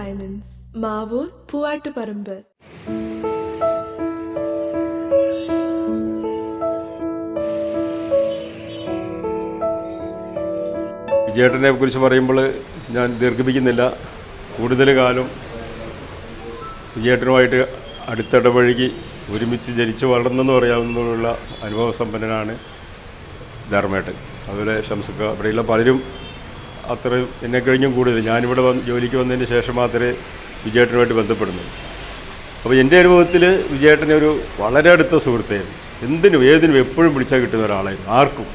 Diamonds Mavoor Poovattuparamba. വിജയേട്ടനെ കുറിച്ച് പറയുമ്പോൾ ഞാൻ ദീർഘിപ്പിക്കുന്നില്ല. കൂടുതൽ കാലം വിജയേട്ടനുമായിട്ട് അടുത്തിടപഴകി ഒരുമിച്ച് ജനിച്ചു വളർന്നെന്ന് പറയാവുന്നതിനുള്ള അനുഭവ സമ്പന്നനാണ് ധർമ്മേട്ടൻ. അതുപോലെ ഷംസുക്ക ഇവിടെയുള്ള പലരും അത്ര എന്നെ കഴിഞ്ഞും കൂടുതൽ. ഞാനിവിടെ വന്ന് ജോലിക്ക് വന്നതിന് ശേഷം മാത്രമേ വിജയേട്ടനുമായിട്ട് ബന്ധപ്പെടുന്നു അപ്പോൾ എന്റെ അനുഭവത്തിൽ വിജയേട്ടനെ ഒരു വളരെ അടുത്ത സുഹൃത്തായിരുന്നു. എന്തിനും ഏതിനും എപ്പോഴും വിളിച്ചാൽ കിട്ടുന്ന ഒരാളായിരുന്നു. ആർക്കും.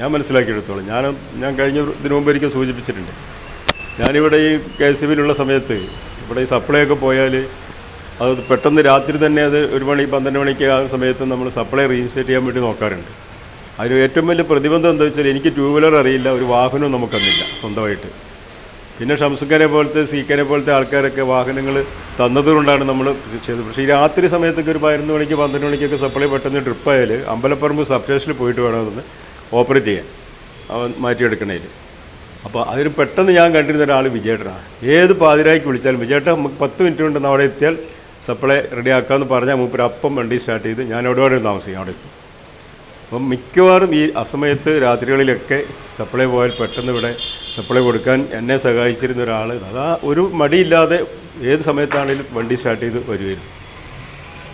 ഞാൻ മനസ്സിലാക്കിയെടുത്തോളാം. ഞാൻ ഞാൻ കഴിഞ്ഞ ഇതിനു മുമ്പ് ഒരിക്കലും സൂചിപ്പിച്ചിട്ടുണ്ട്. ഞാനിവിടെ ഈ കെ എസ് ബിയിലുള്ള സമയത്ത് ഇവിടെ ഈ സപ്ലൈ ഒക്കെ പോയാൽ അത് പെട്ടെന്ന് രാത്രി തന്നെ അത് ഒരു മണി പന്ത്രണ്ട് മണിക്ക് ആ സമയത്ത് നമ്മൾ സപ്ലൈ റീസെറ്റ് ചെയ്യാൻ വേണ്ടി നോക്കാറുണ്ട്. അതിന് ഏറ്റവും വലിയ പ്രതിബന്ധം എന്താ വെച്ചാൽ എനിക്ക് ടൂ വീലർ അറിയില്ല ഒരു വാഹനവും നമുക്കന്നില്ല സ്വന്തമായിട്ട്. പിന്നെ ഷംസുഖനെ പോലത്തെ സീക്കനെ പോലത്തെ ആൾക്കാരൊക്കെ വാഹനങ്ങൾ തന്നതുകൊണ്ടാണ് നമ്മൾ ചെയ്തത്. പക്ഷേ ഈ രാത്രി സമയത്തൊക്കെ ഒരു പതിനൊന്ന് മണിക്ക് പന്ത്രണ്ട് മണിക്കൊക്കെ സപ്ലൈ പെട്ടെന്ന് ട്രിപ്പായാൽ അമ്പലപ്പറമ്പ് സബ് സ്റ്റേഷനിൽ പോയിട്ട് വേണമെന്ന് ഓപ്പറേറ്റ് ചെയ്യാൻ മാറ്റിയെടുക്കണേൽ അപ്പോൾ അതിന് പെട്ടെന്ന് ഞാൻ കണ്ടിരുന്ന ഒരാൾ വിജയേട്ടനാണ്. ഏത് പാതിരായ്ക്ക് വിളിച്ചാലും വിജയേട്ടൻ നമുക്ക് പത്ത് മിനിറ്റ് കൊണ്ട് അവിടെ എത്തിയാൽ സപ്ലൈ റെഡിയാക്കാമെന്ന് പറഞ്ഞാൽ മൂപ്പര് അപ്പം വണ്ടി സ്റ്റാർട്ട് ചെയ്ത് ഞാൻ എവിടെ താമസിക്കും അവിടെ എത്തും. അപ്പം മിക്കവാറും ഈ അസമയത്ത് രാത്രികളിലൊക്കെ സപ്ലൈ പോയാൽ പെട്ടെന്ന് ഇവിടെ സപ്ലൈ കൊടുക്കാൻ എന്നെ സഹായിച്ചിരുന്ന ഒരാൾ അതാ ഒരു മടിയില്ലാതെ ഏത് സമയത്താണെങ്കിലും വണ്ടി സ്റ്റാർട്ട് ചെയ്ത് വരുമായിരുന്നു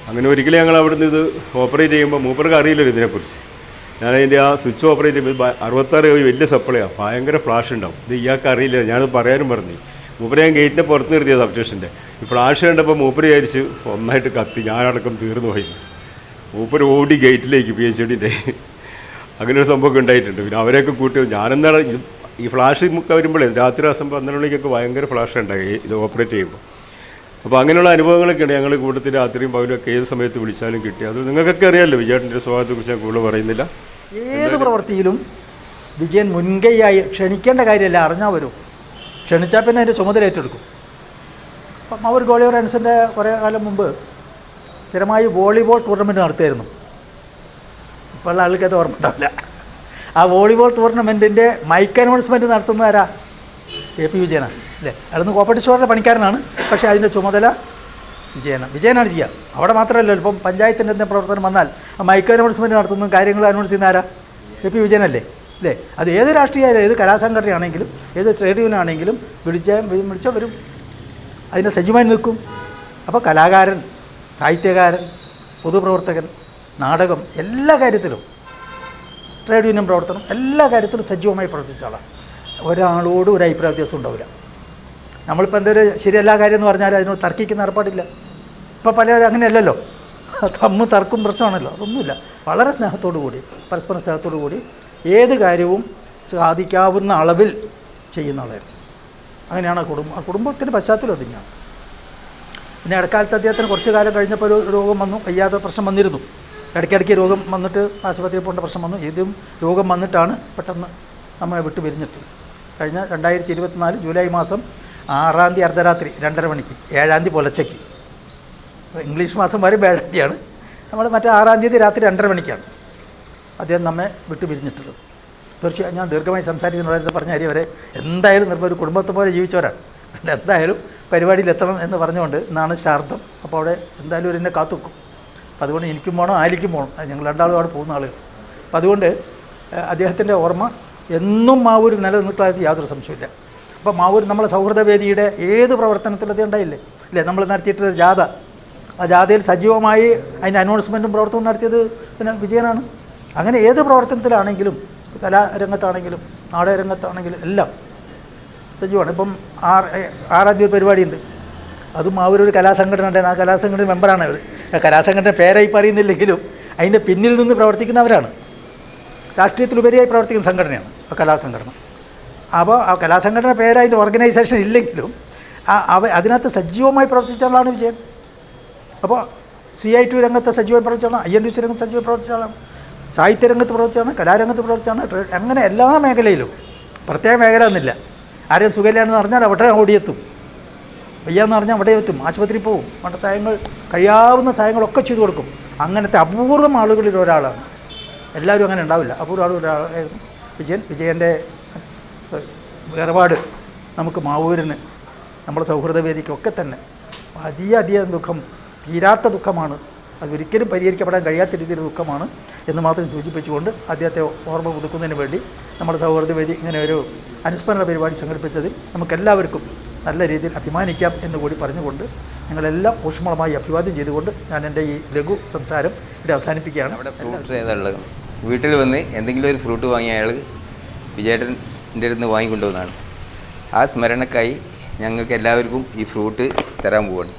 അങ്ങനെ ഒരിക്കലും ഞങ്ങൾ അവിടുന്ന് ഇത് ഓപ്പറേറ്റ് ചെയ്യുമ്പോൾ മൂപ്പർക്ക് അറിയില്ലല്ലോ ഇതിനെക്കുറിച്ച്. ഞാനതിന്റെ ആ സ്വിച്ച് ഓപ്പറേറ്റ് ചെയ്യുമ്പോൾ അറുപത്താറ് വലിയ സപ്ലൈയാണ് ഭയങ്കര ഫ്ലാഷ് ഉണ്ടാവും. ഇത് ഇയാൾക്ക് അറിയില്ല. ഞാനത് പറയാനും പറഞ്ഞു. മൂപ്പര് ഞാൻ ഗേറ്റിന്റെ പുറത്ത് നിർത്തിയത് സബ്സ്റ്റേഷന്റെ. ഈ ഫ്ലാഷ് കണ്ടപ്പോൾ മൂപ്പര് വിചാരിച്ച് ഒന്നായിട്ട് കത്തി. ഞാനടക്കം തീർന്നു പോയി. മൂപ്പര് ഓടി ഗേറ്റിലേക്ക് പി എച്ച് ഡിന്റെ അങ്ങനെ ഒരു സംഭവമൊക്കെ ഉണ്ടായിട്ടുണ്ട്. പിന്നെ അവരെയൊക്കെ കൂട്ടി ഞാനെന്താണ് ഈ ഫ്ലാഷ് മുക്ക വരുമ്പോഴേ രാത്രി ദിവസം പന്ത്രണ്ട് മണിക്കൊക്കെ ഭയങ്കര ഫ്ലാഷ് ഉണ്ടായി ഇത് ഓപ്പറേറ്റ് ചെയ്യുമ്പോൾ. അപ്പോൾ അങ്ങനെയുള്ള അനുഭവങ്ങളൊക്കെയാണ് ഞങ്ങൾ കൂട്ടത്തിൽ രാത്രിയും പകലൊക്കെ ഏത് സമയത്ത് വിളിച്ചാലും കിട്ടി. അത് നിങ്ങൾക്കൊക്കെ അറിയാമല്ലോ വിജയേട്ടന്റെ സ്വഭാവത്തെക്കുറിച്ച് ഞാൻ കൂടുതൽ പറയുന്നില്ല. ഏത് പ്രവൃത്തിയിലും വിജയൻ മുൻകൈയായി ക്ഷണിക്കേണ്ട കാര്യമല്ല അറിഞ്ഞാൽ വരും. ക്ഷണിച്ചാൽ പിന്നെ അതിന്റെ ചുമതല ഏറ്റെടുക്കും. അപ്പം അവർ ഗോളിയോർ റൺസിന്റെ കുറേ കാലം മുമ്പ് സ്ഥിരമായി വോളിബോൾ ടൂർണമെന്റ് നടത്തിയായിരുന്നു. ഇപ്പോഴുള്ള ആൾക്ക് അത് ഓർമ്മ ഉണ്ടാവില്ല. ആ വോളിബോൾ ടൂർണമെന്റിന്റെ മൈക്ക് അനൗൺസ്മെന്റ് നടത്തുന്ന ആരാ? എ പി വിജയനാണ് അല്ലേ? അവിടുന്ന് കോപ്പറേറ്റീവ് പണിക്കാരനാണ്. പക്ഷേ അതിന്റെ ചുമതല വിജയനാണ് വിജയനാണ് ചെയ്യുക അവിടെ മാത്രമല്ല ഇപ്പം പഞ്ചായത്തിന്റെ എന്തെങ്കിലും പ്രവർത്തനം വന്നാൽ ആ മൈക്ക് അനൗൺസ്മെന്റ് നടത്തുന്ന കാര്യങ്ങൾ അനൗൺസ് ചെയ്യുന്ന ആരാ? എ പി വിജയനല്ലേ? അല്ലേ? അത് ഏത് രാഷ്ട്രീയ ഏത് കലാസംഘടനയാണെങ്കിലും ഏത് ട്രേഡ് യൂണിയൻ ആണെങ്കിലും വിളിച്ചാൽ വിളിച്ചാൽ വരും അതിനെ സജീവമായി നിൽക്കും. അപ്പോൾ കലാകാരൻ സാഹിത്യകാരൻ പൊതുപ്രവർത്തകൻ നാടകം എല്ലാ കാര്യത്തിലും ട്രേഡ് യൂണിയൻ പ്രവർത്തനം എല്ലാ കാര്യത്തിലും സജീവമായി പ്രവർത്തിച്ച ആളാണ് ഒരാളോട് ഒരു അഭിപ്രായ വ്യത്യാസം ഉണ്ടാവില്ല. നമ്മളിപ്പോൾ എന്തൊരു ശരിയല്ല കാര്യം എന്ന് പറഞ്ഞാൽ അതിനോട് തർക്കിക്കുന്ന ഏർപ്പാടില്ല. ഇപ്പോൾ പലരും അങ്ങനെയല്ലല്ലോ. തമ്മ് തർക്കും പ്രശ്നമാണല്ലോ. അതൊന്നുമില്ല. വളരെ സ്നേഹത്തോടു കൂടി പരസ്പര സ്നേഹത്തോടു കൂടി ഏത് കാര്യവും സാധിക്കാവുന്ന അളവിൽ ചെയ്യുന്ന ആളായിരുന്നു. അങ്ങനെയാണ് ആ കുടുംബം. ആ കുടുംബത്തിന്റെ പശ്ചാത്തലം തന്നെയാണ്. പിന്നെ ഇടക്കാലത്ത് അദ്ദേഹത്തിന് കുറച്ച് കാലം കഴിഞ്ഞപ്പോൾ ഒരു രോഗം വന്നു വയ്യാതെ പ്രശ്നം വന്നിരുന്നു. ഇടയ്ക്കിടയ്ക്ക് രോഗം വന്നിട്ട് ആശുപത്രിയിൽ പോകേണ്ട പ്രശ്നം വന്നു. ഇതും രോഗം വന്നിട്ടാണ് പെട്ടെന്ന് നമ്മെ വിട്ട് പിരിഞ്ഞിട്ട്. കഴിഞ്ഞ രണ്ടായിരത്തി ഇരുപത്തിനാല് ജൂലൈ മാസം ആറാം തീയതി അർദ്ധരാത്രി രണ്ടര മണിക്ക് ഏഴാം തീയതി പുലച്ചയ്ക്ക് ഇംഗ്ലീഷ് മാസം വരെ ഏഴാം തീയതിയാണ്. നമ്മൾ മറ്റേ ആറാം തീയതി രാത്രി രണ്ടര മണിക്കാണ് അദ്ദേഹം നമ്മെ വിട്ടു പിരിഞ്ഞിട്ടുള്ളത്. തീർച്ചയായും ഞാൻ ദീർഘമായി സംസാരിക്കുന്നവരെ പറഞ്ഞ കാര്യം അവരെ എന്തായാലും നിർമ്മ ഒരു കുടുംബത്തെ പോലെ ജീവിച്ചവരാണ്. അതുകൊണ്ട് എന്തായാലും പരിപാടിയിൽ എത്തണം എന്ന് പറഞ്ഞുകൊണ്ട് ഇന്നാണ് ശാർദം അപ്പോൾ അവിടെ എന്തായാലും ഒരു എന്നെ കാത്തുക്കും. അപ്പം അതുകൊണ്ട് എനിക്കും പോകണം ആലിക്കും പോകണം ഞങ്ങൾ രണ്ടാളും അവിടെ പോകുന്ന ആളുകൾ. അപ്പം അതുകൊണ്ട് അദ്ദേഹത്തിന്റെ ഓർമ്മ എന്നും മാവൂർ നിലനിൽക്കാത്ത യാതൊരു സംശയമില്ല അപ്പോൾ മാവൂർ നമ്മളെ സൗഹൃദവേദിയുടെ ഏത് പ്രവർത്തനത്തിൽ അത് ഉണ്ടായില്ലേ? ഇല്ലേ നമ്മൾ നടത്തിയിട്ടൊരു ജാഥ. ആ ജാഥയിൽ സജീവമായി അതിന്റെ അനൗൺസ്മെന്റും പ്രവർത്തനവും നടത്തിയത് പിന്നെ വിജയനാണ്. അങ്ങനെ ഏത് പ്രവർത്തനത്തിലാണെങ്കിലും കലാരംഗത്താണെങ്കിലും നാടകരംഗത്താണെങ്കിലും എല്ലാം സജീവമാണ് ഇപ്പം ആറ് ആറാം തീയതി പരിപാടിയുണ്ട്. അതും ആ ഒരു കലാസംഘടന ഉണ്ടായിരുന്നു ആ കലാസംഘടന മെമ്പറാണ് അവർ കലാസംഘടന പേരായി പറയുന്നില്ലെങ്കിലും അതിന്റെ പിന്നിൽ നിന്ന് പ്രവർത്തിക്കുന്നവരാണ്. രാഷ്ട്രീയത്തിലുപരിയായി പ്രവർത്തിക്കുന്ന സംഘടനയാണ്. ആ കലാസംഘടന. അപ്പോൾ ആ കലാസംഘടന പേര് അതിന്റെ ഓർഗനൈസേഷൻ ഇല്ലെങ്കിലും ആ അവ അതിനകത്ത് സജീവമായി പ്രവർത്തിച്ച ആളാണ് വിജയൻ. അപ്പോൾ സി ഐ ടി രംഗത്ത് സജീവമായി പ്രവർത്തിച്ചാണ് ഐ എൻ ഡി സി രംഗത്ത് സജീവമായി പ്രവർത്തിച്ചാണ് സാഹിത്യരംഗത്ത് പ്രവർത്തിച്ചാണ് കലാരംഗത്ത് പ്രവർത്തിച്ചാണ് അങ്ങനെ എല്ലാ മേഖലയിലും. പ്രത്യേക മേഖല എന്നില്ല ആരെയും സുഖമില്ലാന്ന് പറഞ്ഞാൽ അവിടെ ഓടിയെത്തും വയ്യാന്ന് പറഞ്ഞാൽ അവിടെ എത്തും. ആശുപത്രിയിൽ പോകും വേണ്ട സഹായങ്ങൾ കഴിയാവുന്ന സഹായങ്ങളൊക്കെ ചെയ്തു കൊടുക്കും. അങ്ങനത്തെ അപൂർവം ആളുകളിൽ ഒരാളാണ്. എല്ലാവരും അങ്ങനെ ഉണ്ടാവില്ല. അപൂർവം ആളുകൾ ഒരാളായിരുന്നു വിജയൻ വിജയന്റെ വേർപാട് നമുക്ക് മാവൂരിന് നമ്മുടെ സൗഹൃദവേദിക്കൊക്കെ തന്നെ അതിയധികം ദുഃഖം തീരാത്ത ദുഃഖമാണ് അതൊരിക്കലും പരിഹരിക്കപ്പെടാൻ കഴിയാത്ത രീതിയിൽ ദുഃഖമാണ് എന്ന് മാത്രം സൂചിപ്പിച്ചുകൊണ്ട് അദ്ദേഹത്തെ ഓർമ്മ പുതുക്കുന്നതിന് വേണ്ടി നമ്മുടെ സൗഹൃദവേദി ഇങ്ങനെ ഒരു അനുസ്മരണ പരിപാടി സംഘടിപ്പിച്ചതിൽ നമുക്കെല്ലാവർക്കും നല്ല രീതിയിൽ അഭിമാനിക്കാം എന്നുകൂടി പറഞ്ഞുകൊണ്ട് ഞങ്ങളെല്ലാം ഊഷ്മളമായി അഭിവാദ്യം ചെയ്തുകൊണ്ട് ഞാൻ എന്റെ ഈ ലഘു സംസാരം ഇവിടെ അവസാനിപ്പിക്കുകയാണ്. അവിടെ ഫ്രൂട്ട് വീട്ടിൽ വന്ന് എന്തെങ്കിലും ഒരു ഫ്രൂട്ട് വാങ്ങിയ അയാൾ വിജയേട്ടന്റെ അടുത്ത് വാങ്ങിക്കൊണ്ടുവന്നാണ്. ആ സ്മരണക്കായി ഞങ്ങൾക്ക് എല്ലാവർക്കും ഈ ഫ്രൂട്ട് തരാൻ പോവാണ്.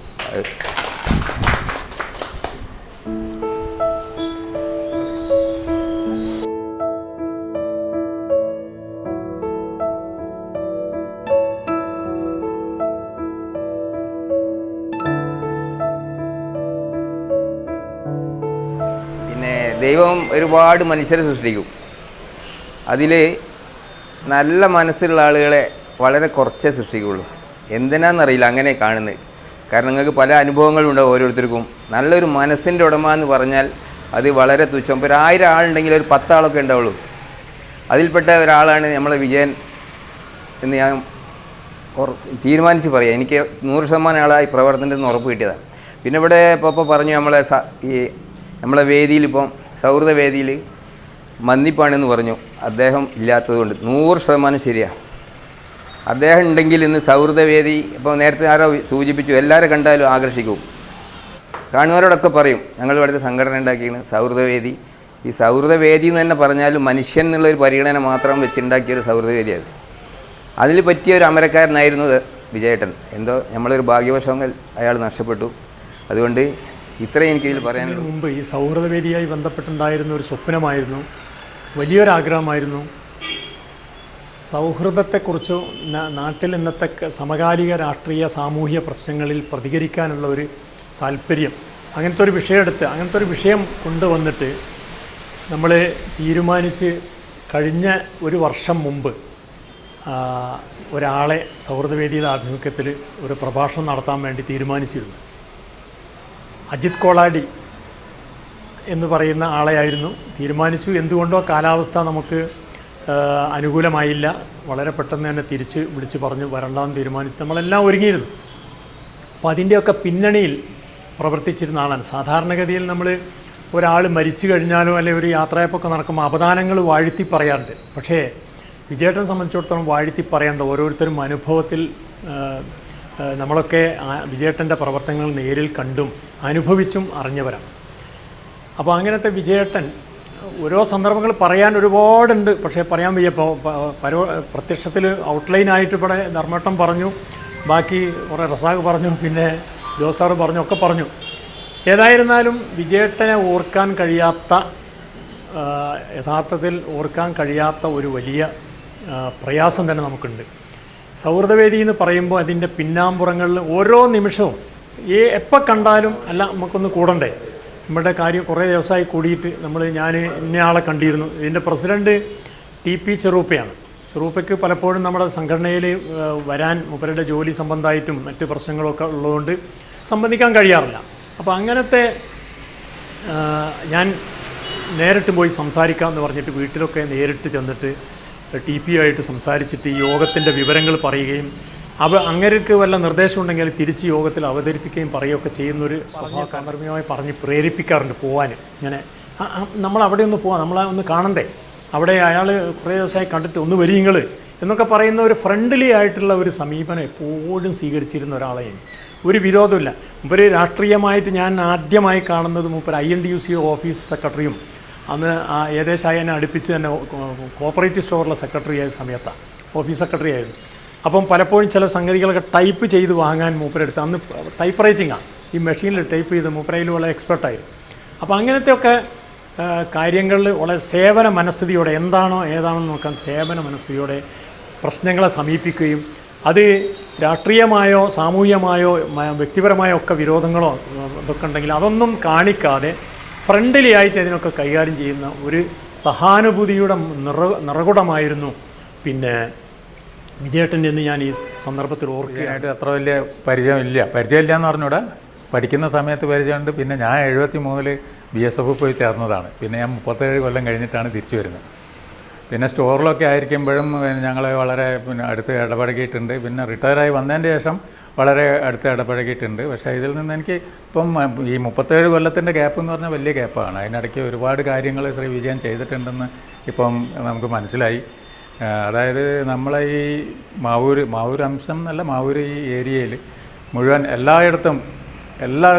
ദൈവം ഒരുപാട് മനുഷ്യരെ സൃഷ്ടിക്കും. അതിൽ നല്ല മനസ്സുള്ള ആളുകളെ വളരെ കുറച്ചേ സൃഷ്ടിക്കുകയുള്ളൂ എന്തിനാണെന്നറിയില്ല അങ്ങനെ കാണുന്നത്. കാരണം നിങ്ങൾക്ക് പല അനുഭവങ്ങളും ഉണ്ടാവും ഓരോരുത്തർക്കും. നല്ലൊരു മനസ്സിന്റെ ഉടമ എന്ന് പറഞ്ഞാൽ അത് വളരെ തുച്ഛം. ഒരു ആയിരം ആളുണ്ടെങ്കിൽ ഒരു പത്താളൊക്കെ ഉണ്ടാവുള്ളൂ. അതിൽപ്പെട്ട ഒരാളാണ് നമ്മളെ വിജയൻ എന്ന് ഞാൻ തീരുമാനിച്ച് പറയാം. എനിക്ക് നൂറ് ശതമാനം ആളായി പ്രവർത്തനത്തിൽ നിന്ന് ഉറപ്പ് കിട്ടിയതാണ്. പിന്നെ ഇവിടെ ഇപ്പോൾ ഇപ്പോൾ പറഞ്ഞു നമ്മളെ ഈ നമ്മളെ വേദിയിൽ ഇപ്പം സൗഹൃദ വേദിയിൽ മന്ദിപ്പാണെന്ന് പറഞ്ഞു. അദ്ദേഹം ഇല്ലാത്തതുകൊണ്ട് നൂറ് ശതമാനം ശരിയാണ് അദ്ദേഹം ഉണ്ടെങ്കിൽ ഇന്ന് സൗഹൃദവേദി ഇപ്പോൾ നേരത്തെ ആരോ സൂചിപ്പിച്ചു എല്ലാവരും കണ്ടാലും ആകർഷിക്കും. കാണുന്നവരോടൊക്കെ പറയും ഞങ്ങൾ ഇവിടുത്തെ സംഘടന ഉണ്ടാക്കിയാണ് സൗഹൃദവേദി. ഈ സൗഹൃദവേദി എന്ന് തന്നെ പറഞ്ഞാലും മനുഷ്യൻ എന്നുള്ളൊരു പരിഗണന മാത്രം വെച്ചുണ്ടാക്കിയൊരു സൗഹൃദവേദിയാണ് അതിൽ പറ്റിയ ഒരു അമരക്കാരനായിരുന്നു ഇത് വിജയേട്ടൻ. എന്തോ നമ്മളൊരു ഭാഗ്യവശങ്ങൾ അയാൾ നഷ്ടപ്പെട്ടു. അതുകൊണ്ട് ഇത്രയും എനിക്കിതിൽ പറയാനുള്ളൂ. മുമ്പ് ഈ സൗഹൃദവേദിയായി ബന്ധപ്പെട്ടുണ്ടായിരുന്ന ഒരു സ്വപ്നമായിരുന്നു വലിയൊരാഗ്രഹമായിരുന്നു. സൗഹൃദത്തെക്കുറിച്ചോ നാട്ടിൽ ഇന്നത്തെ സമകാലിക രാഷ്ട്രീയ സാമൂഹ്യ പ്രശ്നങ്ങളിൽ പ്രതികരിക്കാനുള്ള ഒരു താല്പര്യം അങ്ങനത്തെ ഒരു വിഷയമെടുത്ത് അങ്ങനത്തെ ഒരു വിഷയം കൊണ്ടുവന്നിട്ട് നമ്മൾ തീരുമാനിച്ച് കഴിഞ്ഞ ഒരു വർഷം മുമ്പ് ഒരാളെ സൗഹൃദവേദിയുടെ ആഭിമുഖ്യത്തിൽ ഒരു പ്രഭാഷണം നടത്താൻ വേണ്ടി തീരുമാനിച്ചിരുന്നു. അജിത് കോളാടി എന്ന് പറയുന്ന ആളെയായിരുന്നു. തീരുമാനിച്ചു. എന്തുകൊണ്ടോ കാലാവസ്ഥ നമുക്ക് അനുകൂലമായില്ല. വളരെ പെട്ടെന്ന് തന്നെ തിരിച്ച് വിളിച്ച് പറഞ്ഞു വരണ്ടാന്ന് തീരുമാനിച്ച്. നമ്മളെല്ലാം ഒരുങ്ങിയിരുന്നു. അപ്പോൾ അതിന്റെയൊക്കെ പിന്നണിയിൽ പ്രവർത്തിച്ചിരുന്ന ആളാണ്. സാധാരണഗതിയിൽ നമ്മൾ ഒരാൾ മരിച്ചു കഴിഞ്ഞാലോ അല്ലെങ്കിൽ ഒരു യാത്രയപ്പൊക്കെ നടക്കുമ്പോൾ അപദാനങ്ങൾ വാഴ്ത്തി പറയാറുണ്ട്. പക്ഷേ വിജയേട്ടനെ സംബന്ധിച്ചിടത്തോളം വാഴ്ത്തി പറയേണ്ട ഓരോരുത്തരും അനുഭവത്തിൽ നമ്മളൊക്കെ വിജയേട്ടന്റെ പ്രവർത്തനങ്ങൾ നേരിൽ കണ്ടും അനുഭവിച്ചും അറിഞ്ഞവരാണ്. അപ്പോൾ അങ്ങനത്തെ വിജയേട്ടൻ ഓരോ സന്ദർഭങ്ങൾ പറയാൻ ഒരുപാടുണ്ട്. പക്ഷേ പറയാൻ വയ്യ. ഇപ്പോൾ പരോ പ്രത്യക്ഷത്തിൽ ഔട്ട്ലൈനായിട്ട് ഇവിടെ ധർമ്മട്ടം പറഞ്ഞു. ബാക്കി കുറേ റസാഖ് പറഞ്ഞു. പിന്നെ ജോസാറ് പറഞ്ഞു ഒക്കെ പറഞ്ഞു. ഏതായിരുന്നാലും വിജയേട്ടനെ ഓർക്കാൻ കഴിയാത്ത യഥാർത്ഥത്തിൽ ഓർക്കാൻ കഴിയാത്ത ഒരു വലിയ പ്രയാസം തന്നെ നമുക്കുണ്ട്. സൗഹൃദവേദി എന്ന് പറയുമ്പോൾ അതിന്റെ പിന്നാമ്പുറങ്ങളിൽ ഓരോ നിമിഷവും ഈ എപ്പോൾ കണ്ടാലും അല്ല നമുക്കൊന്ന് കൂടണ്ടേ? നമ്മുടെ കാര്യം കുറേ ദിവസമായി കൂടിയിട്ട് നമ്മൾ ഞാൻ ഇന്നയാളെ കണ്ടിരുന്നു. ഇതിന്റെ പ്രസിഡന്റ് ടി പി ചെറൂപ്പയാണ്. ചെറൂപ്പയ്ക്ക് പലപ്പോഴും നമ്മുടെ സംഘടനയിൽ വരാൻ മുപ്പരുടെ ജോലി സംബന്ധമായിട്ടും മറ്റ് പ്രശ്നങ്ങളൊക്കെ ഉള്ളതുകൊണ്ട് സംബന്ധിക്കാൻ കഴിയാറില്ല. അപ്പോൾ അങ്ങനത്തെ ഞാൻ നേരിട്ട് പോയി സംസാരിക്കാം എന്ന് പറഞ്ഞിട്ട് വീട്ടിലൊക്കെ നേരിട്ട് ചെന്നിട്ട് ടി പി ആയിട്ട് സംസാരിച്ചിട്ട് യോഗത്തിന്റെ വിവരങ്ങൾ പറയുകയും അവ അങ്ങനെയൊക്കെ വല്ല നിർദ്ദേശം ഉണ്ടെങ്കിൽ തിരിച്ച് യോഗത്തിൽ അവതരിപ്പിക്കുകയും പറയുകയൊക്കെ ചെയ്യുന്നൊരു സ്വഭാവ സാന്ദർഭികമായി പറഞ്ഞ് പ്രേരിപ്പിക്കാറുണ്ട് പോകാൻ ഇങ്ങനെ നമ്മൾ അവിടെ ഒന്ന് പോവാം നമ്മളെ ഒന്ന് കാണണ്ടേ? അവിടെ അയാൾ കുറേ ദിവസമായി കണ്ടിട്ട് ഒന്ന് വരി നിങ്ങൾ എന്നൊക്കെ പറയുന്ന ഒരു ഫ്രണ്ട്ലി ആയിട്ടുള്ള ഒരു സമീപനം എപ്പോഴും സ്വീകരിച്ചിരുന്ന ഒരാളെയും ഒരു വിരോധമില്ല. മുമ്പ് രാഷ്ട്രീയമായിട്ട് ഞാൻ ആദ്യമായി കാണുന്നത് മുപ്പർ I N D U C office സെക്രട്ടറിയും അന്ന് ആ ഏകദേശമായി എന്നെ അടുപ്പിച്ച് തന്നെ കോപ്പറേറ്റീവ് സ്റ്റോറിലെ സെക്രട്ടറി ആയ സമയത്താണ് ഓഫീസ് സെക്രട്ടറി ആയിരുന്നു അപ്പം പലപ്പോഴും ചില സംഗതികളൊക്കെ ടൈപ്പ് ചെയ്ത് വാങ്ങാൻ മൂപ്പരെടുത്ത്. അന്ന് ടൈപ്പ് റൈറ്റിംഗാണ് ഈ മെഷീനിൽ ടൈപ്പ് ചെയ്ത് മൂപ്പരയിൽ വളരെ എക്സ്പെർട്ടായിരുന്നു അപ്പോൾ അങ്ങനത്തെയൊക്കെ കാര്യങ്ങളിൽ വളരെ സേവന മനസ്ഥിതിയോടെ എന്താണോ ഏതാണോ നോക്കാൻ സേവന മനസ്ഥിതിയോടെ പ്രശ്നങ്ങളെ സമീപിക്കുകയും അത് രാഷ്ട്രീയമായോ സാമൂഹികമായോ വ്യക്തിപരമായോ ഒക്കെ വിരോധങ്ങളോ ഇതൊക്കെ ഉണ്ടെങ്കിൽ അതൊന്നും കാണിക്കാതെ ഫ്രണ്ട്ലി ആയിട്ട് അതിനൊക്കെ കൈകാര്യം ചെയ്യുന്ന ഒരു സഹാനുഭൂതിയുടെ നിറ നിറകുടമായിരുന്നു. പിന്നെ വിജയേട്ടന്റെ എന്ന് ഞാൻ ഈ സന്ദർഭത്തിൽ ഓർക്കുകയായിട്ട് അത്ര വലിയ പരിചയമില്ല. പരിചയമില്ല എന്ന് പറഞ്ഞൂടെ പഠിക്കുന്ന സമയത്ത് പരിചയമുണ്ട്. പിന്നെ ഞാൻ എഴുപത്തി മൂന്നിൽ ബി എസ് എഫ് പോയി ചേർന്നതാണ്. പിന്നെ ഞാൻ മുപ്പത്തേഴ് കൊല്ലം കഴിഞ്ഞിട്ടാണ് തിരിച്ചു വരുന്നത്. പിന്നെ സ്റ്റോറിലൊക്കെ ആയിരിക്കുമ്പോഴും ഞങ്ങൾ വളരെ പിന്നെ അടുത്ത് ഇടപഴകിയിട്ടുണ്ട്. പിന്നെ റിട്ടയറായി വന്നതിന്റെ ശേഷം വളരെ അടുത്ത് ഇടപഴകിയിട്ടുണ്ട്. പക്ഷേ ഇതിൽ നിന്ന് എനിക്ക് ഇപ്പം ഈ മുപ്പത്തേഴ് കൊല്ലത്തിന്റെ ഗ്യാപ്പ് എന്ന് പറഞ്ഞാൽ വലിയ ഗ്യാപ്പാണ്. അതിനിടയ്ക്ക് ഒരുപാട് കാര്യങ്ങൾ ശ്രീ വിജയൻ ചെയ്തിട്ടുണ്ടെന്ന് ഇപ്പം നമുക്ക് മനസ്സിലായി. അതായത് നമ്മളെ ഈ മാവൂർ മാവൂർ അംശം എന്നല്ല മാവൂർ ഈ ഏരിയയിൽ മുഴുവൻ എല്ലായിടത്തും എല്ലാ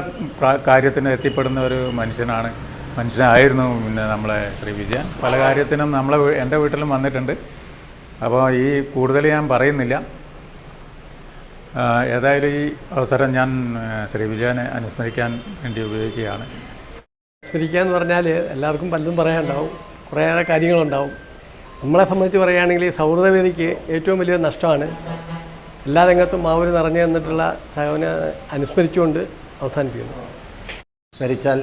കാര്യത്തിനും എത്തിപ്പെടുന്ന ഒരു മനുഷ്യനാണ് മനുഷ്യനായിരുന്നു പിന്നെ നമ്മളെ ശ്രീ വിജയൻ. പല കാര്യത്തിനും നമ്മളെ എന്റെ വീട്ടിലും വന്നിട്ടുണ്ട്. അപ്പോൾ ഈ കൂടുതൽ ഞാൻ പറയുന്നില്ല. ഏതായാലും ഈ അവസരം ഞാൻ ശ്രീ വിജയനെ അനുസ്മരിക്കാൻ വേണ്ടി ഉപയോഗിക്കുകയാണ്. സ്മരിക്കുക എന്ന് പറഞ്ഞാൽ എല്ലാവർക്കും പലതും പറയാനുണ്ടാവും. കുറേയേറെ കാര്യങ്ങളുണ്ടാവും. നമ്മളെ സംബന്ധിച്ച് പറയുകയാണെങ്കിൽ ഈ സൗഹൃദവേദിക്ക് ഏറ്റവും വലിയ നഷ്ടമാണ് എല്ലാ രംഗത്തും മാവൂര് നിറഞ്ഞു തന്നിട്ടുള്ള സഹോനെ അനുസ്മരിച്ചുകൊണ്ട് അവസാനിപ്പിക്കുന്നു. സ്മരിച്ചാൽ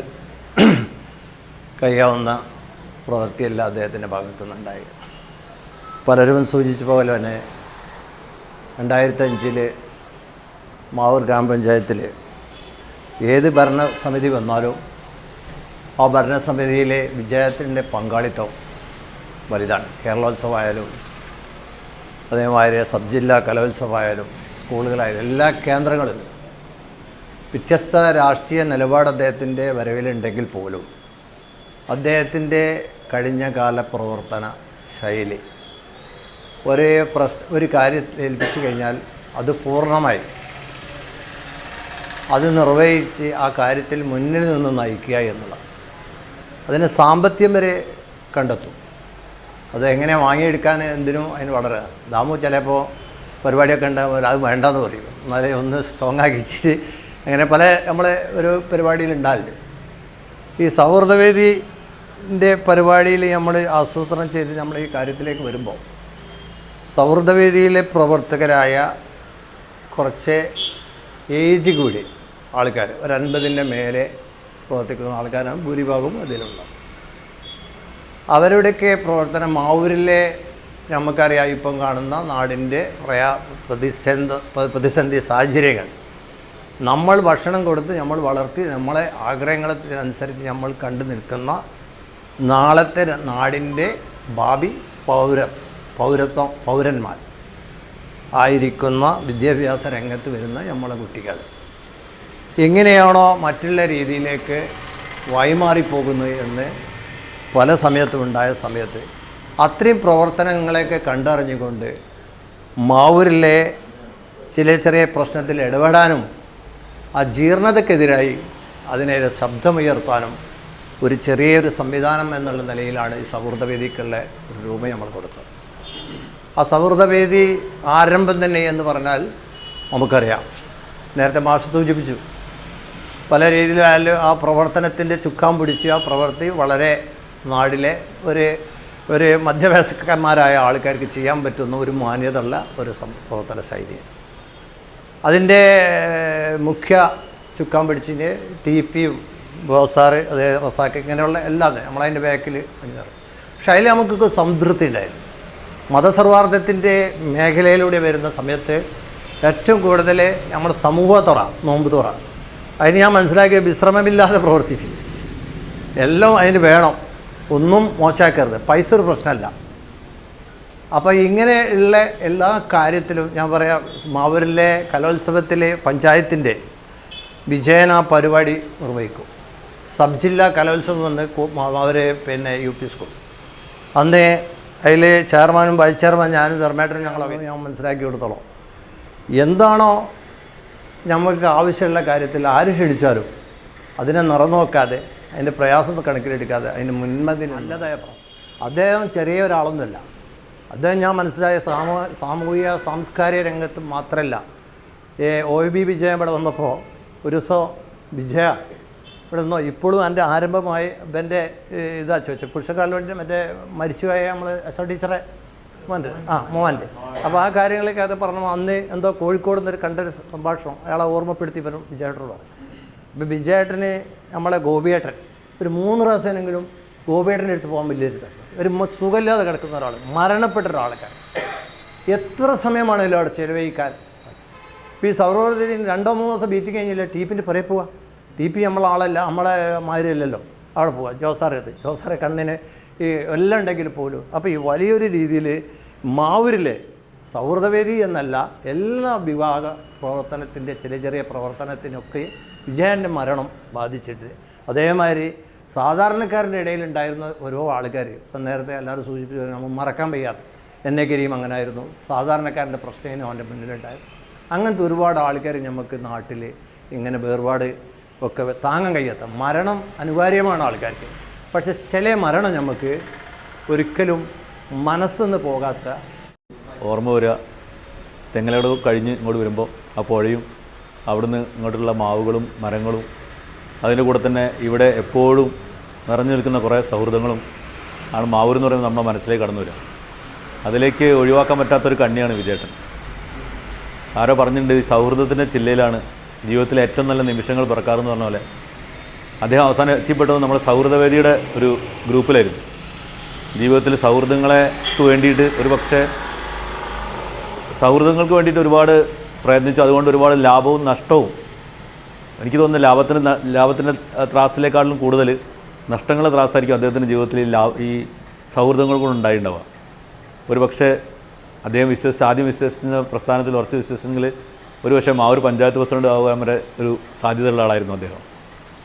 കഴിയാവുന്ന പ്രവൃത്തിയല്ല അദ്ദേഹത്തിന്റെ ഭാഗത്തു നിന്നുണ്ടായി പലരും സൂചിച്ച പോലെ തന്നെ രണ്ടായിരത്തഞ്ചിൽ മാവൂർ ഗ്രാമപഞ്ചായത്തിൽ ഏത് ഭരണസമിതി വന്നാലും ആ ഭരണസമിതിയിലെ വിജയത്തിന്റെ പങ്കാളിത്തം വലുതാണ്. കേരളോത്സവമായാലും അതേമാതിരി സബ് ജില്ലാ കലോത്സവമായാലും സ്കൂളുകളായാലും എല്ലാ കേന്ദ്രങ്ങളിലും വ്യത്യസ്ത രാഷ്ട്രീയ നിലപാട് അദ്ദേഹത്തിന്റെ വരവിലുണ്ടെങ്കിൽ പോലും അദ്ദേഹത്തിന്റെ കഴിഞ്ഞ കാല പ്രവർത്തന ശൈലി ഒരേ പ്രശ്ന ഒരു കാര്യം ഏൽപ്പിച്ചു കഴിഞ്ഞാൽ അത് പൂർണമായി അത് നിർവഹിച്ച് ആ കാര്യത്തിൽ മുന്നിൽ നിന്ന് നയിക്കുക എന്നുള്ളത് അതിന് സാമ്പത്തികം വരെ കണ്ടെത്തും. അത് എങ്ങനെ വാങ്ങിയെടുക്കാൻ എന്തിനും അതിന് വളരെ ദാമു ചിലപ്പോൾ പരിപാടിയൊക്കെ ഉണ്ടാകുമ്പോൾ അത് വേണ്ടെന്ന് പറയും. എന്നാലേ ഒന്ന് സ്ട്രോങ് ആക്കിച്ചിട്ട് അങ്ങനെ പല നമ്മളെ ഒരു പരിപാടിയിൽ ഉണ്ടാവില്ല ഈ സൗഹൃദവേദിന്റെ പരിപാടിയിൽ നമ്മൾ ആസൂത്രണം ചെയ്ത് നമ്മൾ ഈ കാര്യത്തിലേക്ക് വരുമ്പോൾ സൗഹൃദവേദിയിലെ പ്രവർത്തകരായ കുറച്ച് ഏജ് കൂടി ആൾക്കാർ ഒരു അൻപതിന്റെ മേലെ പ്രവർത്തിക്കുന്ന ആൾക്കാരാണ് ഭൂരിഭാഗവും അതിലുള്ളത്. അവരുടെയൊക്കെ പ്രവർത്തനം മാവൂരിലെ നമുക്കറിയാം ഇപ്പം കാണുന്ന നാടിന്റെ പ്രയാ പ്രതിസന്ധി പ്രതിസന്ധി സാഹചര്യങ്ങൾ. നമ്മൾ ഭക്ഷണം കൊടുത്ത് നമ്മൾ വളർത്തി നമ്മളെ ആഗ്രഹങ്ങളനുസരിച്ച് നമ്മൾ കണ്ടു നിൽക്കുന്ന നാളത്തെ നാടിന്റെ ഭാവി പൗര പൗരത്വം പൗരന്മാർ ആയിരിക്കുന്ന വിദ്യാഭ്യാസ രംഗത്ത് വരുന്ന നമ്മളെ കുട്ടികൾ. എങ്ങനെയാണോ മറ്റുള്ള രീതിയിലേക്ക് വഴിമാറിപ്പോകുന്നത് എന്ന് പല സമയത്തും ഉണ്ടായ സമയത്ത് അത്രയും പ്രവർത്തനങ്ങളെയൊക്കെ കണ്ടറിഞ്ഞുകൊണ്ട് മാവൂരിലെ ചില ചെറിയ പ്രശ്നത്തിൽ ഇടപെടാനും ആ ജീർണതക്കെതിരായി അതിനെ ശബ്ദമുയർത്താനും ഒരു ചെറിയൊരു സംവിധാനം എന്നുള്ള നിലയിലാണ് ഈ സൗഹൃദവേദിക്കുള്ള ഒരു രൂപം നമ്മൾ കൊടുത്തത്. ആ സൗഹൃദവേദി ആരംഭം തന്നെ എന്ന് പറഞ്ഞാൽ നമുക്കറിയാം. നേരത്തെ മാഷ് സൂചിപ്പിച്ചു. പല രീതിയിലായാലും ആ പ്രവർത്തനത്തിന്റെ ചുക്കാൻ പിടിച്ച് ആ പ്രവൃത്തി വളരെ നാടിലെ ഒരു ഒരു മധ്യവയസ്കന്മാരായ ആൾക്കാർക്ക് ചെയ്യാൻ പറ്റുന്ന ഒരു മാന്യതയുള്ള ഒരു പ്രവർത്തന ശൈലി. അതിന്റെ മുഖ്യ ചുക്കാൻ പിടിച്ചിന് ടി പിയും ബോസാറ് അതേ റസാക്ക് ഇങ്ങനെയുള്ള എല്ലാം നമ്മളതിന്റെ ബാക്കിൽ അണിനിറയും പക്ഷെ അതിൽ നമുക്കൊക്കെ സംതൃപ്തി ഉണ്ടായിരുന്നു. മതസർവാർത്ഥത്തിന്റെ മേഖലയിലൂടെ വരുന്ന സമയത്ത് ഏറ്റവും കൂടുതൽ നമ്മുടെ സമൂഹ തുറ നോമ്പ് തുറ അതിന് ഞാൻ മനസ്സിലാക്കിയ വിശ്രമമില്ലാതെ പ്രവർത്തിച്ചു എല്ലാം അതിന് വേണം. ഒന്നും മോശമാക്കരുത്. പൈസ ഒരു പ്രശ്നമല്ല. അപ്പോൾ ഇങ്ങനെയുള്ള എല്ലാ കാര്യത്തിലും ഞാൻ പറയാം മാവൂരിലെ കലോത്സവത്തിലെ പഞ്ചായത്തിന്റെ വിജയന പരിപാടി നിർവഹിക്കും. സബ് ജില്ലാ കലോത്സവം വന്ന് അവർ പിന്നെ യു പി സ്കൂൾ. അന്ന് അതിൽ ചെയർമാനും വൈസ് ചെയർമാൻ ഞാനും ധർമ്മേട്ടനും ഞങ്ങളൊക്കെ ഞാൻ മനസ്സിലാക്കി കൊടുത്തോളാം. എന്താണോ നമുക്ക് ആവശ്യമുള്ള കാര്യത്തിൽ ആര് ക്ഷണിച്ചാലും അതിനെ നിറം നോക്കാതെ അതിന്റെ പ്രയാസം കണക്കിലെടുക്കാതെ അതിന് മുൻമതി നല്ലതായ അദ്ദേഹം ചെറിയ ഒരാളൊന്നുമല്ല. അദ്ദേഹം ഞാൻ മനസ്സിലായ സാമൂ സാമൂഹിക സാംസ്കാരിക രംഗത്ത് മാത്രമല്ല ഒ ബി വിജയം ഇവിടെ വന്നപ്പോൾ ഒരു ദിവസം വിജയ ഇവിടെ നിന്നോ ഇപ്പോഴും എന്റെ ആരംഭമായി എന്റെ ഇതാ ചോദിച്ചു പുരുഷക്കാലിന്റെ മറ്റേ മരിച്ചുപോയ നമ്മൾ എസ് ഒ ടീച്ചറെ മോന്റെ ആ മോന്റെ. അപ്പോൾ ആ കാര്യങ്ങളൊക്കെ അത് പറഞ്ഞു അന്ന് എന്തോ കോഴിക്കോട് നിന്നൊരു കണ്ടൊരു സംഭാഷണം അയാളെ ഓർമ്മപ്പെടുത്തി വരും വിജയേട്ടനോട് പറഞ്ഞു. വിജയേട്ടന് നമ്മളെ ഗോപിയേട്ടൻ ഒരു മൂന്ന് പ്രാവശ്യമെങ്കിലും ഗോപിയേട്ടന്റെ അടുത്ത് പോകാൻ വലിയൊരു. ഒരു സുഖമില്ലാതെ കിടക്കുന്ന ഒരാൾ മരണപ്പെട്ട ഒരാൾക്കാർ എത്ര സമയമാണല്ലോ അവിടെ ചിലവഴിക്കാൻ? ഇപ്പോൾ ഈ സൗരോർജത്തിന് രണ്ടോ മൂന്നോ ദിവസം ബീറ്റ് കഴിഞ്ഞില്ല? ടീപ്പിന്റെ പുറകെ പോവാം. ടി പി നമ്മളെ ആളല്ല നമ്മളെ മാതിരിയല്ലല്ലോ അവിടെ പോവാ ജോസാറെ അത്. ജോസാറെ കണ്ണിന് ഈ എല്ലാം ഉണ്ടെങ്കിൽ പോലും. അപ്പോൾ ഈ വലിയൊരു രീതിയിൽ മാവൂരിലെ സൗഹൃദവേദി എന്നല്ല എല്ലാ വിവാഹ പ്രവർത്തനത്തിന്റെ ചെറിയ ചെറിയ പ്രവർത്തനത്തിനൊക്കെ വിജയന്റെ മരണം ബാധിച്ചിട്ട്. അതേമാതിരി സാധാരണക്കാരുടെ ഇടയിലുണ്ടായിരുന്ന ഓരോ ആൾക്കാർ ഇപ്പം നേരത്തെ എല്ലാവരും സൂചിപ്പിച്ചു നമ്മൾ മറക്കാൻ വയ്യാത്ത എന്നെ അങ്ങനെ ആയിരുന്നു സാധാരണക്കാരന്റെ പ്രശ്നം അവന്റെ മുന്നിലുണ്ടായിരുന്നു അങ്ങനത്തെ ഒരുപാട് ആൾക്കാർ നമുക്ക് നാട്ടിൽ ഇങ്ങനെ വേർപാട് ഒക്കെ താങ്ങാൻ കഴിയാത്ത മരണം അനിവാര്യമാണ് ആൾക്കാർക്ക്. പക്ഷെ ചില മരണം നമുക്ക് ഒരിക്കലും മനസ്സെന്ന് പോകാത്ത ഓർമ്മ വരിക തെങ്ങലടവ് കഴിഞ്ഞ് ഇങ്ങോട്ട് വരുമ്പോൾ ആ പുഴയും അവിടുന്ന് ഇങ്ങോട്ടുള്ള മാവുകളും മരങ്ങളും അതിന്റെ കൂടെ തന്നെ ഇവിടെ എപ്പോഴും നിറഞ്ഞു നിൽക്കുന്ന കുറേ സൗഹൃദങ്ങളും ആണ് മാവൂർ എന്ന് പറയുന്നത് നമ്മുടെ മനസ്സിലേക്ക് കടന്നു വരിക. അതിലേക്ക് ഒഴിവാക്കാൻ പറ്റാത്തൊരു കണ്ണിയാണ് വിജയേട്ടൻ. ആരോ പറഞ്ഞിട്ടുണ്ട് ഈ സൗഹൃദത്തിന്റെ ചില്ലയിലാണ് ജീവിതത്തിലെ ഏറ്റവും നല്ല നിമിഷങ്ങൾ പിറക്കാറെന്ന് പറഞ്ഞ പോലെ അദ്ദേഹം അവസാനം എത്തിപ്പെട്ടത് നമ്മുടെ സൗഹൃദവേദിയുടെ ഒരു ഗ്രൂപ്പിലായിരുന്നു. ജീവിതത്തിൽ സൗഹൃദങ്ങൾക്ക് വേണ്ടിയിട്ട് ഒരു പക്ഷേ സൗഹൃദങ്ങൾക്ക് വേണ്ടിയിട്ട് ഒരുപാട് പ്രയത്നിച്ചു. അതുകൊണ്ട് ഒരുപാട് ലാഭവും നഷ്ടവും എനിക്ക് തോന്നുന്നു ലാഭത്തിന് ലാഭത്തിന്റെ ത്രാസിലേക്കാളിലും കൂടുതൽ നഷ്ടങ്ങളെ ത്രാസായിരിക്കും അദ്ദേഹത്തിന്റെ ജീവിതത്തിൽ ഈ ഈ സൗഹൃദങ്ങൾ കൊണ്ട് ഉണ്ടായിട്ടുണ്ടാവുക. ഒരു പക്ഷേ അദ്ദേഹം വിശ്വസിച്ച് ആദ്യം വിശ്വസിക്കുന്ന പ്രസ്ഥാനത്തിൽ ഉറച്ച് വിശ്വസിച്ചെങ്കിൽ ഒരു പക്ഷേ ആ ഒരു പഞ്ചായത്ത് പ്രസിഡന്റ് ആകാൻ വരെ ഒരു സാധ്യതയുള്ള ആളായിരുന്നു അദ്ദേഹം.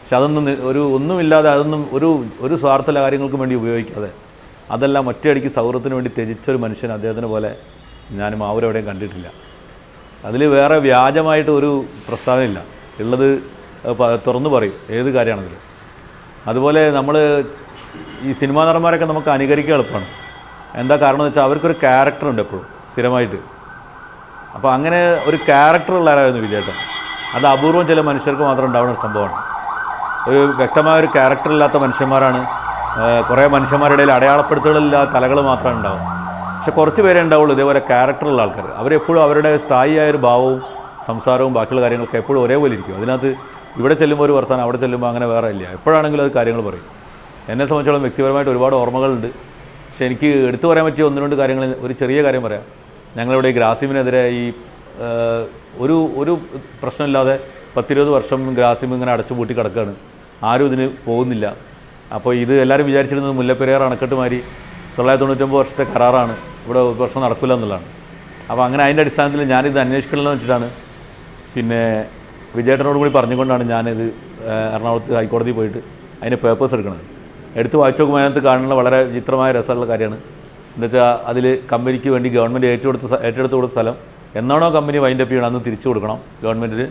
പക്ഷെ അതൊന്നും ഒരു ഒന്നുമില്ലാതെ അതൊന്നും ഒരു ഒരു സ്വാർത്ഥ കാര്യങ്ങൾക്കും വേണ്ടി ഉപയോഗിക്കാതെ അതെല്ലാം ഒറ്റയടിക്ക് സൗഹൃദത്തിന് വേണ്ടി ത്യജിച്ചൊരു മനുഷ്യൻ അദ്ദേഹത്തിനെ പോലെ ഞാനും ആവരെവിടെയും കണ്ടിട്ടില്ല. അതിൽ വേറെ വ്യാജമായിട്ട് ഒരു പ്രസ്താവനയില്ല ഉള്ളത് തുറന്ന് പറയും ഏത് കാര്യമാണെങ്കിലും. അതുപോലെ നമ്മൾ ഈ സിനിമാ നടന്മാരൊക്കെ നമുക്ക് അനുകരിക്കാൻ എളുപ്പമാണ്. എന്താ കാരണം എന്ന് വെച്ചാൽ അവർക്കൊരു ക്യാരക്ടർ ഉണ്ട് എപ്പോഴും സ്ഥിരമായിട്ട്. അപ്പോൾ അങ്ങനെ ഒരു ക്യാരക്ടർ ആരായിരുന്നു വിജയേട്ടൻ? അത് അപൂർവം ചില മനുഷ്യർക്ക് മാത്രം ഉണ്ടാവുന്ന ഒരു സംഭവമാണ്. ഒരു വ്യക്തമായ ഒരു ക്യാരക്ടർ ഇല്ലാത്ത മനുഷ്യന്മാരാണ് കുറേ മനുഷ്യന്മാരുടെ ഇടയിൽ അടയാളപ്പെടുത്തലില്ല തലകൾ മാത്രമാണ് ഉണ്ടാവുക പക്ഷെ കുറച്ച് പേരെ ഉണ്ടാവുള്ളൂ ഇതേപോലെ ക്യാരക്ടറുള്ള ആൾക്കാർ അവരെപ്പോഴും അവരുടെ സ്ഥായിയായ ഒരു ഭാവവും സംസാരവും ബാക്കിയുള്ള കാര്യങ്ങളൊക്കെ എപ്പോഴും ഒരേപോലെ ഇരിക്കും. അതിനകത്ത് ഇവിടെ ചെല്ലുമ്പോൾ ഒരു വർത്താനം അവിടെ ചെല്ലുമ്പോൾ അങ്ങനെ വേറെ ഇല്ല. എപ്പോഴാണെങ്കിലും അത് കാര്യങ്ങൾ പറയും. എന്നെ സംബന്ധിച്ചോളം വ്യക്തിപരമായിട്ട് ഒരുപാട് ഓർമ്മകളുണ്ട്. പക്ഷേ എനിക്ക് എടുത്തു പറയാൻ പറ്റിയ ഒന്ന് രണ്ട് കാര്യങ്ങൾ ഒരു ചെറിയ കാര്യം പറയാം. ഞങ്ങളിവിടെ ഗ്രാസിമിനെതിരെ ഈ ഒരു ഒരു പ്രശ്നമില്ലാതെ പത്തിരുപത് വർഷം ഗ്രാസിം ഇങ്ങനെ അടച്ചു പൂട്ടി കിടക്കുകയാണ് ആരും ഇതിന് പോകുന്നില്ല. അപ്പോൾ ഇത് എല്ലാവരും വിചാരിച്ചിരുന്നത് മുല്ലപ്പെരിയാർ അണക്കെട്ട് മാതിരി തൊള്ളായിരത്തി തൊണ്ണൂറ്റൊമ്പത് വർഷത്തെ കരാറാണ്. ഇവിടെ ഒരു വർഷം നടക്കില്ല എന്നുള്ളതാണ്. അപ്പോൾ അങ്ങനെ അതിന്റെ അടിസ്ഥാനത്തിൽ ഞാനിത് അന്വേഷിക്കണമെന്ന് വെച്ചിട്ടാണ് പിന്നെ വിജയേട്ടനോട് കൂടി പറഞ്ഞുകൊണ്ടാണ് ഞാനിത് എറണാകുളത്ത് ഹൈക്കോടതി പോയിട്ട് അതിന്റെ പേപ്പേഴ്സ് എടുക്കുന്നത് എടുത്ത് വായിച്ചു നോക്കുമ്പോൾ അതിനകത്ത് കാണുന്ന വളരെ വിചിത്രമായ രസമുള്ള കാര്യമാണ്. എന്താ വെച്ചാൽ അതിൽ കമ്പനിക്ക് വേണ്ടി ഗവൺമെന്റ് ഏറ്റെടുത്ത ഏറ്റെടുത്ത് കൊടുത്ത സ്ഥലം എന്നാണോ കമ്പനി വൈൻഡപ്പ് ചെയ്യണം അന്ന് തിരിച്ചു കൊടുക്കണം. ഗവൺമെന്റിന്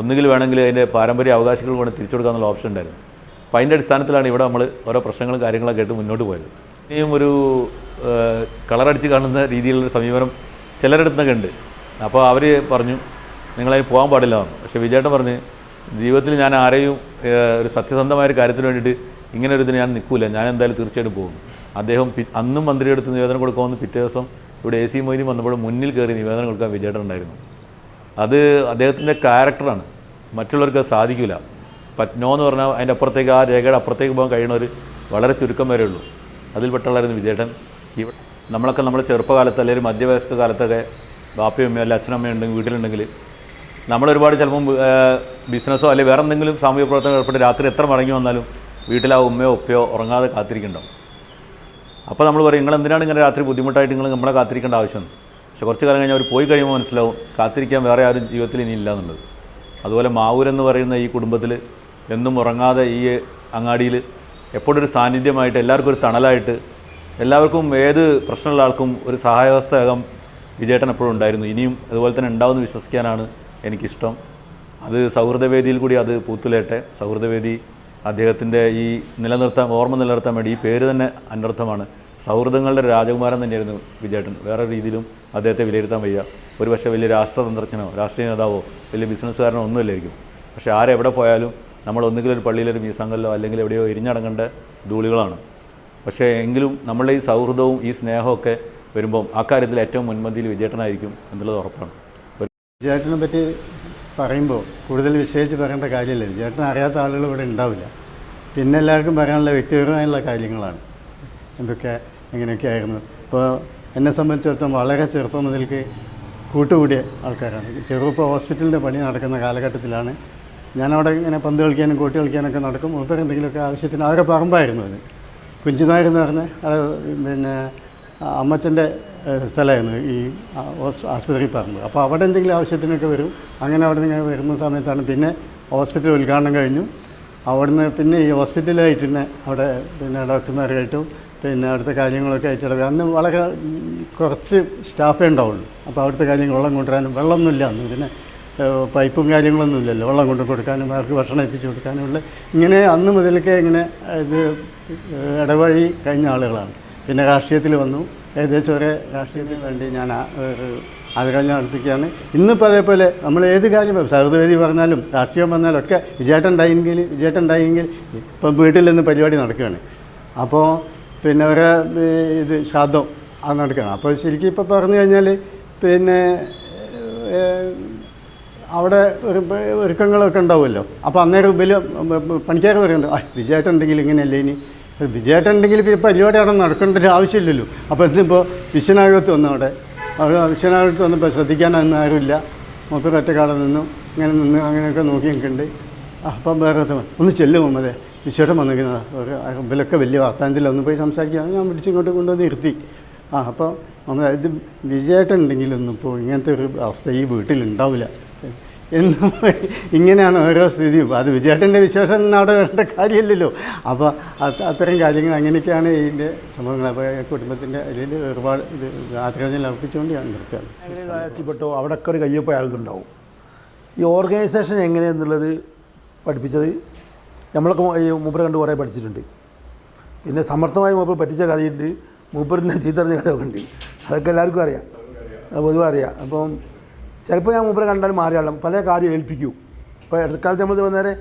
ഒന്നുകിൽ വേണമെങ്കിൽ അതിന്റെ പാരമ്പര്യ അവകാശികൾ കൊണ്ട് തിരിച്ചു കൊടുക്കാനുള്ള ഓപ്ഷൻ ഉണ്ടായിരുന്നു. അപ്പോൾ അതിന്റെ അടിസ്ഥാനത്തിലാണ് ഇവിടെ നമ്മൾ ഓരോ പ്രശ്നങ്ങളും കാര്യങ്ങളൊക്കെ ആയിട്ട് മുന്നോട്ട് പോയത്. ഇനിയും ഒരു കളറടിച്ച് കാണുന്ന രീതിയിലുള്ള സമീപനം ചിലരെടുത്തൊക്കെ ഉണ്ട്. അപ്പോൾ അവർ പറഞ്ഞു നിങ്ങളതിന് പോകാൻ പാടില്ല പക്ഷേ വിജയേട്ടൻ പറഞ്ഞ് ജീവിതത്തിൽ ഞാൻ ആരെയും ഒരു സത്യസന്ധമായ ഒരു കാര്യത്തിന് വേണ്ടിയിട്ട് ഇങ്ങനെ ഒരു ഇതിന് ഞാൻ നിൽക്കില്ല ഞാൻ എന്തായാലും തീർച്ചയായിട്ടും പോകും. അദ്ദേഹം അന്നും മന്ത്രിയെടുത്ത് നിവേദനം കൊടുക്കാമെന്ന് പിറ്റേ ദിവസം ഇവിടെ എ സി മൊയ്നി വന്നപ്പോൾ മുന്നിൽ കയറി നിവേദനം കൊടുക്കാൻ വിജയേട്ടൻ ഉണ്ടായിരുന്നു. അത് അദ്ദേഹത്തിന്റെ ക്യാരക്ടറാണ്. മറ്റുള്ളവർക്ക് സാധിക്കില്ല. പറ്റ്നോ എന്ന് പറഞ്ഞാൽ അതിന്റെ അപ്പുറത്തേക്ക് ആ രേഖയുടെ അപ്പുറത്തേക്ക് പോകാൻ കഴിയുന്നവർ വളരെ ചുരുക്കം വരെ ഉള്ളൂ. അതിൽപ്പെട്ടുള്ളായിരുന്നു വിജയേട്ടൻ. ഇവ നമ്മളൊക്കെ നമ്മുടെ ചെറുപ്പകാലത്ത് അല്ലെങ്കിൽ മധ്യവയസ്ക കാലത്തൊക്കെ ബാപ്പയും അമ്മയോ അല്ല അച്ഛനമ്മയോ ഉണ്ടെങ്കിൽ വീട്ടിലുണ്ടെങ്കിൽ നമ്മളൊരുപാട് ചിലപ്പം ബിസിനസ്സോ അല്ലെങ്കിൽ വേറെ എന്തെങ്കിലും സാമൂഹ്യ പ്രവർത്തനം ഏർപ്പെട്ട് രാത്രി എത്ര മടങ്ങി വന്നാലും വീട്ടിൽ ആ ഉമ്മയോ ഒപ്പയോ ഉറങ്ങാതെ കാത്തിരിക്കണ്ടോ അപ്പോൾ നമ്മൾ പറയും നിങ്ങൾ എന്തിനാണ് ഇങ്ങനെ രാത്രി ബുദ്ധിമുട്ടായിട്ട് നിങ്ങൾ നമ്മളെ കാത്തിരിക്കേണ്ട ആവശ്യം? പക്ഷെ കുറച്ച് കാലം കഴിഞ്ഞാൽ അവർ പോയി കഴിയുമ്പോൾ മനസ്സിലാവും കാത്തിരിക്കാൻ വേറെ ആരും ജീവിതത്തിൽ ഇനി ഇല്ല എന്നുള്ളത്. അതുപോലെ മാവൂരെന്ന് പറയുന്ന ഈ കുടുംബത്തിൽ എന്നും ഉറങ്ങാതെ ഈ അങ്ങാടിയിൽ എപ്പോഴും ഒരു സാന്നിധ്യമായിട്ട് എല്ലാവർക്കും ഒരു തണലായിട്ട് എല്ലാവർക്കും ഏത് പ്രശ്നമുള്ള ആൾക്കും ഒരു സഹായാവസ്ഥയാകാൻ വിജയേട്ടൻ എപ്പോഴും ഉണ്ടായിരുന്നു. ഇനിയും അതുപോലെ തന്നെ ഉണ്ടാവുമെന്ന് വിശ്വസിക്കാനാണ് എനിക്കിഷ്ടം. അത് സൗഹൃദവേദിയിൽ കൂടി അത് പൂത്തുലേട്ടെ സൗഹൃദവേദി അദ്ദേഹത്തിന്റെ ഈ നിലനിർത്താൻ ഓർമ്മ നിലനിർത്താൻ വേണ്ടി ഈ പേര് തന്നെ അനർത്ഥമാണ്. സൗഹൃദങ്ങളുടെ രാജകുമാരൻ തന്നെയായിരുന്നു വിജയേട്ടൻ. വേറെ രീതിയിലും അദ്ദേഹത്തെ വിലയിരുത്താൻ വയ്യ. ഒരു പക്ഷേ വലിയ രാഷ്ട്രതന്ത്രജ്ഞനോ രാഷ്ട്രീയ നേതാവോ വലിയ ബിസിനസ്സുകാരനോ ഒന്നുമില്ലായിരിക്കും. പക്ഷേ ആരെവിടെ പോയാലും നമ്മൾ ഒന്നുകിൽ ഒരു പള്ളിയിലൊരു മീസങ്കല്ലോ അല്ലെങ്കിൽ എവിടെയോ ഇരിഞ്ഞടങ്ങേണ്ട ധൂളികളാണ്. പക്ഷേ എങ്കിലും നമ്മളുടെ ഈ സൗഹൃദവും ഈ സ്നേഹമൊക്കെ വരുമ്പം ആ കാര്യത്തിൽ ഏറ്റവും മുൻപന്തിയിൽ വിജയേട്ടനായിരിക്കും എന്നുള്ളത് ഉറപ്പാണ്. ചേട്ടനെ പറ്റി പറയുമ്പോൾ കൂടുതൽ വിശേഷിച്ച് പറയേണ്ട കാര്യമില്ല. ചേട്ടൻ അറിയാത്ത ആളുകൾ ഇവിടെ ഉണ്ടാവില്ല. പിന്നെ എല്ലാവർക്കും പറയാനുള്ള വ്യക്തിപരമായുള്ള കാര്യങ്ങളാണ്. എന്തൊക്കെ എങ്ങനെയൊക്കെ ആയിരുന്നു ഇപ്പോൾ എന്നെ സംബന്ധിച്ചിടത്തോളം വളരെ ചെറുപ്പം മുതൽക്ക് കൂട്ടുകൂടിയ ആൾക്കാരാണ്. ചെറുപ്പം ഹോസ്പിറ്റലിന്റെ പണി നടക്കുന്ന കാലഘട്ടത്തിലാണ്. ഞാനവിടെ ഇങ്ങനെ പന്ത് കളിക്കാനും കൂട്ടി കളിക്കാനൊക്കെ നടക്കും. മൂപ്പർ എന്തെങ്കിലുമൊക്കെ ആവശ്യത്തിന് അവരെ പറമ്പായിരുന്നു അത്. കുഞ്ചുനായർ എന്ന് പറഞ്ഞ പിന്നെ അമ്മച്ചന്റെ സ്ഥലമായിരുന്നു ഈ ആശുപത്രി പറമ്പ് അപ്പോൾ അവിടെ എന്തെങ്കിലും ആവശ്യത്തിനൊക്കെ വരും. അങ്ങനെ അവിടെ നിന്ന് വരുന്ന സമയത്താണ് പിന്നെ ഹോസ്പിറ്റൽ ഉദ്ഘാടനം കഴിഞ്ഞു. അവിടുന്ന് പിന്നെ ഈ ഹോസ്പിറ്റലായിട്ട് തന്നെ അവിടെ പിന്നെ ഡോക്ടർമാരായിട്ടും പിന്നെ അവിടുത്തെ കാര്യങ്ങളൊക്കെ ആയിട്ട് അന്ന് വളരെ കുറച്ച് സ്റ്റാഫേ ഉണ്ടാവുള്ളൂ. അപ്പോൾ അവിടുത്തെ കാര്യങ്ങൾ വെള്ളം കൊണ്ടുവരാനും വെള്ളമൊന്നുമില്ല അന്ന്. പിന്നെ പൈപ്പും കാര്യങ്ങളൊന്നും ഇല്ലല്ലോ. വെള്ളം കൊണ്ട് കൊടുക്കാനും അവർക്ക് ഭക്ഷണം എത്തിച്ചു കൊടുക്കാനും ഉള്ള ഇങ്ങനെ അന്ന് മുതലൊക്കെ ഇങ്ങനെ ഇത് ഇടവഴി കഴിഞ്ഞ ആളുകളാണ്. പിന്നെ രാഷ്ട്രീയത്തിൽ വന്നു. ഏകദേശം ഒരേ രാഷ്ട്രീയത്തിന് വേണ്ടി ഞാൻ ആഗ്രഹം നടത്തിക്കുകയാണ് ഇന്നിപ്പോൾ അതേപോലെ നമ്മൾ ഏത് കാര്യം സൗഹൃദവേദി പറഞ്ഞാലും രാഷ്ട്രീയം പറഞ്ഞാലും ഒക്കെ വിജയേട്ടൻ ഉണ്ടായെങ്കിൽ ഇപ്പം വീട്ടിൽ നിന്ന് പരിപാടി നടക്കുകയാണ്. അപ്പോൾ പിന്നെ ഒരു ഇത് ശ്രാദ്ധം അത് നടക്കുകയാണ്. അപ്പോൾ ശരിക്കും ഇപ്പോൾ പറഞ്ഞു കഴിഞ്ഞാൽ പിന്നെ അവിടെ ഒരു ഒരുക്കങ്ങളൊക്കെ ഉണ്ടാവുമല്ലോ. അപ്പോൾ അന്നേരം വലിയ പണിക്കാർ പറയുന്നുണ്ട് ആ വിജയേട്ടൻ ഉണ്ടെങ്കിൽ ഇങ്ങനെയല്ലേ ഇനി? വിജയേട്ടൻ ഉണ്ടെങ്കിൽ പിന്നെ പരിപാടി അവിടെ നടക്കേണ്ട ആവശ്യമില്ലല്ലോ. അപ്പോൾ എന്തിപ്പോൾ വിശ്വനാഗത്ത് വന്നു അവിടെ. അവിടെ വിശ്വനാഗത്ത് വന്നപ്പോൾ ശ്രദ്ധിക്കാനൊന്നും ആരുമില്ല. മൊത്തം ഒറ്റക്കാടെ നിന്നു. ഇങ്ങനെ നിന്ന് അങ്ങനെയൊക്കെ നോക്കി നിൽക്കുന്നുണ്ട്. അപ്പം വേറെ ഒന്ന് ചെല്ലും അതെ വിശ്വട്ടം വന്നിരിക്കുന്നതാണ് ഒരു ഇവലൊക്കെ വലിയ വാർത്താനത്തിൽ ഒന്ന് പോയി സംസാരിക്കുക ഞാൻ വിളിച്ചിങ്ങോട്ട് കൊണ്ടുവന്ന് നിർത്തി. ആ അപ്പോൾ നമ്മൾ ഇത് വിജയേട്ടൻ ഉണ്ടെങ്കിലൊന്നും ഇപ്പോൾ ഇങ്ങനത്തെ ഒരു അവസ്ഥ ഈ വീട്ടിലുണ്ടാവില്ല എന്നും ഇങ്ങനെയാണ് ഓരോ സ്ഥിതിയും. അത് വിജയേട്ടന്റെ വിശേഷം വരേണ്ട കാര്യമില്ലല്ലോ. അപ്പോൾ അത് അത്തരം കാര്യങ്ങൾ അങ്ങനെയൊക്കെയാണ് ഇതിന്റെ സംഭവങ്ങൾ. അപ്പോൾ കുടുംബത്തിന്റെ ഇതിൽ ഒരുപാട് ഇത് ആഗ്രഹം അർപ്പിച്ചുകൊണ്ട് ഞാൻ നിർത്തുകയാണ്. അവിടെ ഒക്കെ ഒരു കയ്യൊപ്പം ആൾക്കുണ്ടാവും ഈ ഓർഗനൈസേഷൻ എങ്ങനെയെന്നുള്ളത് പഠിപ്പിച്ചത് നമ്മളൊക്കെ ഈ മൂപ്പരെ കണ്ട് കുറേ പഠിച്ചിട്ടുണ്ട്. പിന്നെ സമർത്ഥമായി മൂപ്പർ പറ്റിച്ച കഥയുണ്ട്. മൂപ്പറിന്റെ ചീത്തറിഞ്ഞ കഥയൊക്കെ ഉണ്ട് അതൊക്കെ എല്ലാവർക്കും അറിയാം. അത് പൊതുവെ അറിയാം. അപ്പം ചിലപ്പോൾ ഞാൻ മൂപ്പരെ കണ്ടാലും മാറിയാളും പല കാര്യം ഏൽപ്പിക്കും. ഇപ്പോൾ ഇടക്കാലത്ത് നമ്മൾ നേരെ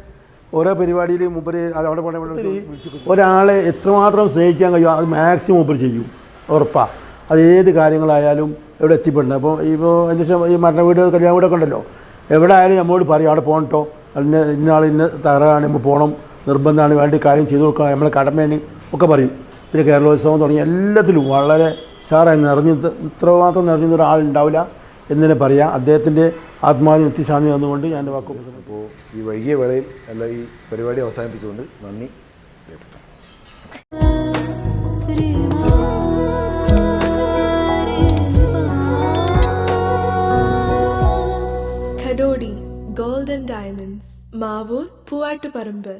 ഓരോ പരിപാടിയിൽ മൂപ്പര് അതവിടെ അവിടെ പോകണ ഇവിടെ വിളിച്ച് ഒരാളെ എത്രമാത്രം സ്നേഹിക്കാൻ കഴിയും അത് മാക്സിമം മൂപ്പര് ചെയ്യും. ഉറപ്പാ. അത് ഏത് കാര്യങ്ങളായാലും എവിടെ എത്തിപ്പെടണം. അപ്പോൾ ഇപ്പോൾ അതിന് ശേഷം ഈ മരണ വീട് കല്യാണ വീടൊക്കെ ഉണ്ടല്ലോ. എവിടെ ആയാലും നമ്മോട് പറയും അവിടെ പോകണട്ടോ അതിന് ഇന്ന ആൾ ഇന്ന തകരാണ് നമ്മൾ പോകണം നിർബന്ധമാണ് വേണ്ടി കാര്യം ചെയ്തു കൊടുക്കുക നമ്മളെ കടമേണി ഒക്കെ പറയും. പിന്നെ കേരളോത്സവം തുടങ്ങി എല്ലാത്തിലും വളരെ സാറായി നിറഞ്ഞു ഇത്രമാത്രം നിറഞ്ഞ ഒരാളുണ്ടാവില്ല എന്ന് തന്നെ പറയാം. അദ്ദേഹത്തിന്റെ ആത്മാവിന് നിത്യശാന്തി തന്നുകൊണ്ട് ഞാൻ വാക്കു വാക്കും അപ്പോൾ ഈ വൈകിയ വേളയിൽ അല്ല ഈ പരിപാടി അവസാനിപ്പിച്ചുകൊണ്ട് നന്ദി. രേഖപ്പെടുത്താം and Diamonds, Mavur, Puattuparambur.